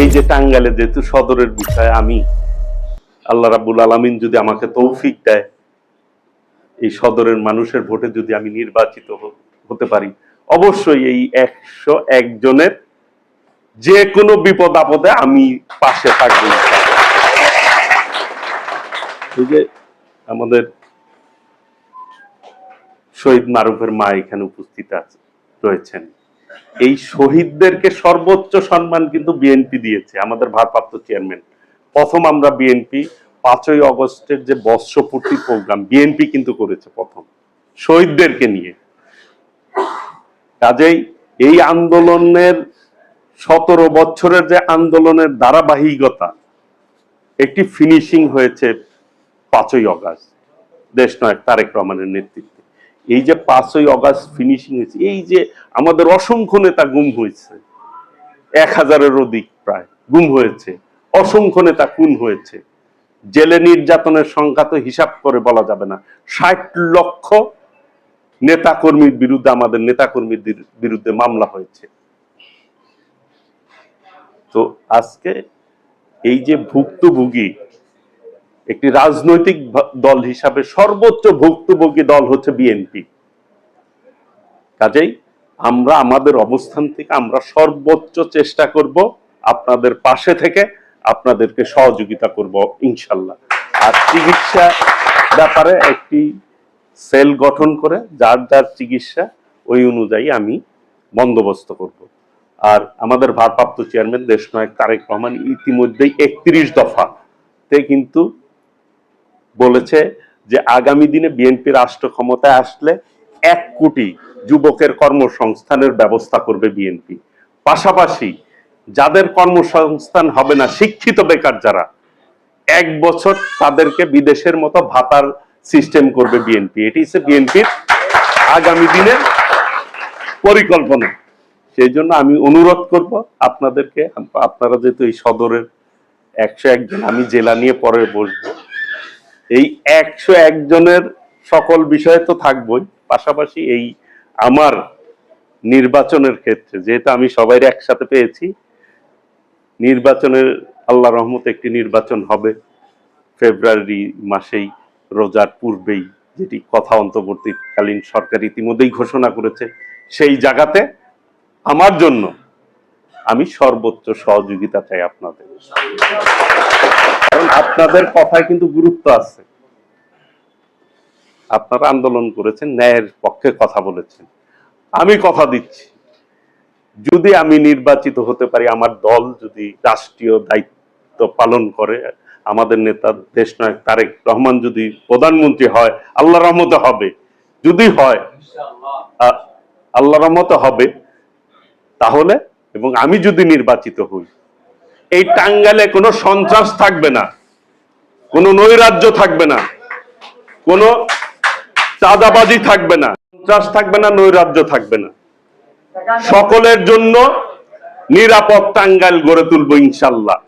এই যে টাঙ্গালে যেহেতু সদরের বিষয়, আমি আল্লাহ রাব্বুল আলামিন যদি আমাকে তৌফিক দেয়, এই সদরের মানুষের ভোটে যদি আমি নির্বাচিত হতে পারি, অবশ্যই এই একশো একজনের যে কোনো বিপদ আপদে আমি পাশে থাকব যে আমাদের শহীদ মারুফের মা এখানে উপস্থিত আছে রয়েছেন। এই শহীদদেরকে সর্বোচ্চ সম্মান কিন্তু বিএনপি দিয়েছে, আমাদের ভারপ্রাপ্ত চেয়ারম্যান। প্রথম আমরা বিএনপি, পাঁচই অগস্টের যে বর্ষপূর্তি প্রোগ্রাম, বিএনপি কিন্তু করেছে প্রথম, শহীদদেরকে নিয়ে। কাজেই এই আন্দোলনের সতেরো বছরের যে আন্দোলনের ধারাবাহিকতা, একটি ফিনিশিং হয়েছে পাঁচই অগাস্ট দেশ নয় তারেক রহমানের নেতৃত্বে। এই যে পাঁচই অগাস্ট ফিনিশিং হয়েছে, এই যে আমাদের অসংখ্য নেতা গুম হয়েছে, এক হাজারের অধিক প্রায় গুম হয়েছে, অসংখ্য নেতা খুন হয়েছে। জেলে নির্যাতনের সংখ্যা তো হিসাব করে বলা যাবে না। ষাট লক্ষ নেতাকর্মীর বিরুদ্ধে আমাদের নেতাকর্মীর বিরু- বিরুদ্ধে মামলা হয়েছে। তো আজকে এই যে ভুক্তভোগী একটি রাজনৈতিক দল হিসাবে সর্বোচ্চ ভুক্তভোগী দল হচ্ছে বিএনপি কাজেই আমরা আমাদের অবস্থান থেকে আমরা সর্বোচ্চ চেষ্টা করব আপনাদের পাশে থেকে আপনাদেরকে সহযোগিতা করব, ইনশাল্লাহ। আর চিকিৎসা ব্যাপারে একটি সেল গঠন করে যার যার চিকিৎসা ওই অনুযায়ী আমি বন্দোবস্ত করব। আর আমাদের ভারপ্রাপ্ত চেয়ারম্যান দেশ দেশনায়ক তারেক রহমান ইতিমধ্যেই একত্রিশ দফা তে কিন্তু বলেছে যে আগামী দিনে বিএনপি রাষ্ট্র ক্ষমতায় আসলে এক কোটি যুবকের কর্মসংস্থানের ব্যবস্থা করবে বিএনপি পাশাপাশি যাদের কর্মসংস্থান হবে না, শিক্ষিত বেকার যারা, এক বছর তাদেরকে বিদেশের মতো ভাতার সিস্টেম করবে বিএনপি এটি হচ্ছে বিএনপির আগামী দিনের পরিকল্পনা। সেই জন্য আমি অনুরোধ করব আপনাদেরকে, আপনারা যেহেতু এই সদরের একশো একজন, আমি জেলা নিয়ে পরে বসবো। এই একশো একজনের সকল বিষয়ে তো থাকবই, পাশাপাশি এই আমার নির্বাচনের ক্ষেত্রে, যেহেতু আমি সবাই একসাথে পেয়েছি, নির্বাচনের আল্লাহ রহমত একটি নির্বাচন হবে ফেব্রুয়ারি মাসেই, রোজার পূর্বেই, যেটি কথা অন্তর্বর্তীকালীন সরকার ইতিমধ্যেই ঘোষণা করেছে, সেই জায়গাতে আমার জন্য আমি সর্বোচ্চ সহযোগিতা চাই আপনাদের। কারণ আপনাদের কথায় কিন্তু গুরুত্ব আছে। আপনারা আন্দোলন করেছেন, ন্যায়ের পক্ষে কথা বলেছেন। আমি কথা দিচ্ছি। যদি আমি নির্বাচিত হতে পারি, আমার দল যদি রাষ্ট্রীয় দায়িত্ব পালন করে, আমাদের নেতা দেশ নায়ক তারেক রহমান যদি প্রধানমন্ত্রী হয় আল্লাহ রহমতে হবে। যদি হয় আল্লাহ রহমতে হবে, তাহলে এবং আমি যদি নির্বাচিত হই, এই টাঙ্গালে কোনো সন্ত্রাস থাকবে না, কোনো নৈরাজ্য থাকবে না, কোনো চাঁদাবাজি থাকবে না, সন্ত্রাস থাকবে না, নৈরাজ্য থাকবে না। সকলের জন্য নিরাপদ টাঙ্গাইল গড়ে তুলবো ইনশাল্লাহ।